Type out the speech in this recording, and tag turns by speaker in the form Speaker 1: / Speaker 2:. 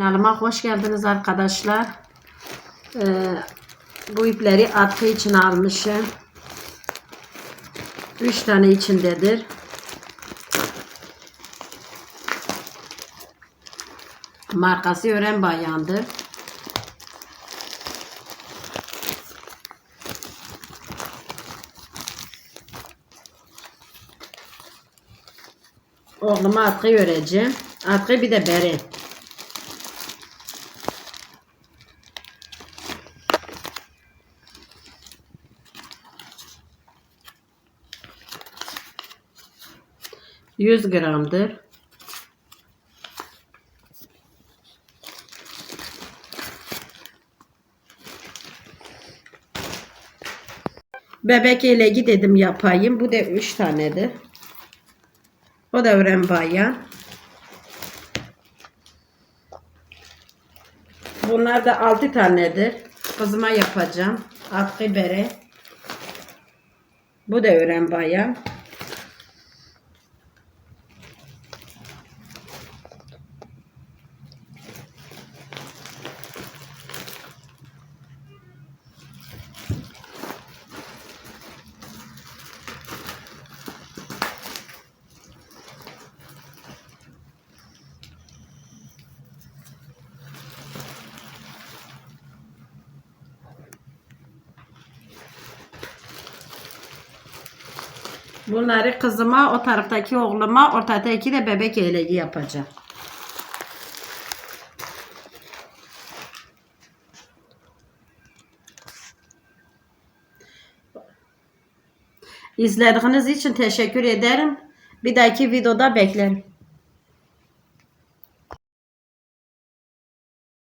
Speaker 1: Kanalıma hoş geldiniz arkadaşlar. Ee, bu ipleri atkı için almışım. 3 tane içindedir. Markası Ören Bayan'dır. Oğluma atkı öreceğim. Atkı bir de bere. Yüz gramdır. Bebek eleği dedim yapayım. Bu da üç tanedir. O da öğren bayan. Bunlar da altı tanedir. Kızıma yapacağım. Atkı bere. Bu da öğren bayan. Bunları kızıma, o taraftaki oğluma, ortadaki de bebek eleği yapacağım. İzlediğiniz için teşekkür ederim. Bir dahaki videoda beklerim.